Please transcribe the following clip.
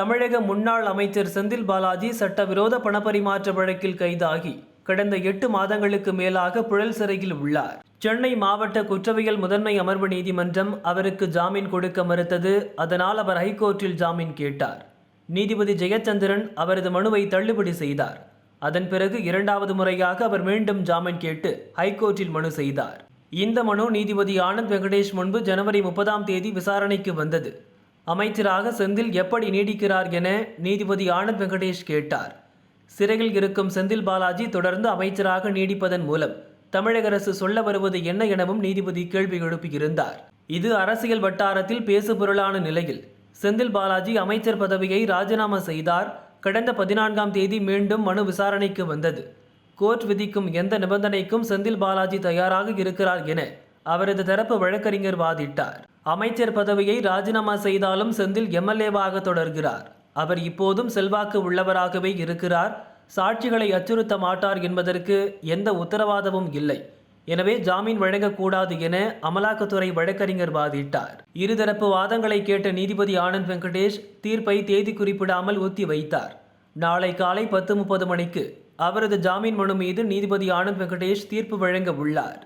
தமிழக முன்னாள் அமைச்சர் செந்தில் பாலாஜி சட்டவிரோத பணப்பரிமாற்ற வழக்கில் கைதாகி கடந்த எட்டு மாதங்களுக்கு மேலாக புழல் சிறையில் உள்ளார். சென்னை மாவட்ட குற்றவியல் முதன்மை அமர்வு நீதிமன்றம் அவருக்கு ஜாமீன் கொடுக்க மறுத்தது. அதனால் அவர் ஹைகோர்ட்டில் ஜாமீன் கேட்டார். நீதிபதி ஜெயச்சந்திரன் அவரது மனுவை தள்ளுபடி செய்தார். அதன் பிறகு இரண்டாவது முறையாக அவர் மீண்டும் ஜாமீன் கேட்டு ஹைகோர்ட்டில் மனு செய்தார். இந்த மனு நீதிபதி ஆனந்த் வெங்கடேஷ் முன்பு ஜனவரி முப்பதாம் தேதி விசாரணைக்கு வந்தது. அமைச்சராக செந்தில் எப்படி நீடிக்கிறார் என நீதிபதி ஆனந்த் வெங்கடேஷ் கேட்டார். சிறையில் இருக்கும் செந்தில் பாலாஜி தொடர்ந்து அமைச்சராக நீடிப்பதன் மூலம் தமிழக அரசு சொல்ல வருவது என்ன எனவும் நீதிபதி கேள்வி எழுப்பியிருந்தார். இது அரசியல் வட்டாரத்தில் பேசுபொருளான நிலையில் செந்தில் பாலாஜி அமைச்சர் பதவியை ராஜினாமா செய்தார். கடந்த பதினான்காம் தேதி மீண்டும் மனு விசாரணைக்கு வந்தது. கோர்ட் விதிக்கும் எந்த நிபந்தனைக்கும் செந்தில் பாலாஜி தயாராக இருக்கிறார் என அவரது தரப்பு வழக்கறிஞர் வாதிட்டார். அமைச்சர் பதவியை ராஜினாமா செய்தாலும் செந்தில் எம்எல்ஏவாக தொடர்கிறார். அவர் இப்போதும் செல்வாக்கு உள்ளவராகவே இருக்கிறார். சாட்சிகளை அச்சுறுத்த மாட்டார் என்பதற்கு எந்த உத்தரவாதமும் இல்லை. எனவே ஜாமீன் வழங்கக்கூடாது என அமலாக்கத்துறை வழக்கறிஞர் வாதிட்டார். இருதரப்பு வாதங்களை கேட்ட நீதிபதி ஆனந்த் வெங்கடேஷ் தீர்ப்பை தேதி குறிப்பிடாமல் ஒத்தி வைத்தார். நாளை காலை பத்து முப்பது மணிக்கு அவரது ஜாமீன் மனு மீது நீதிபதி ஆனந்த் வெங்கடேஷ் தீர்ப்பு வழங்க உள்ளார்.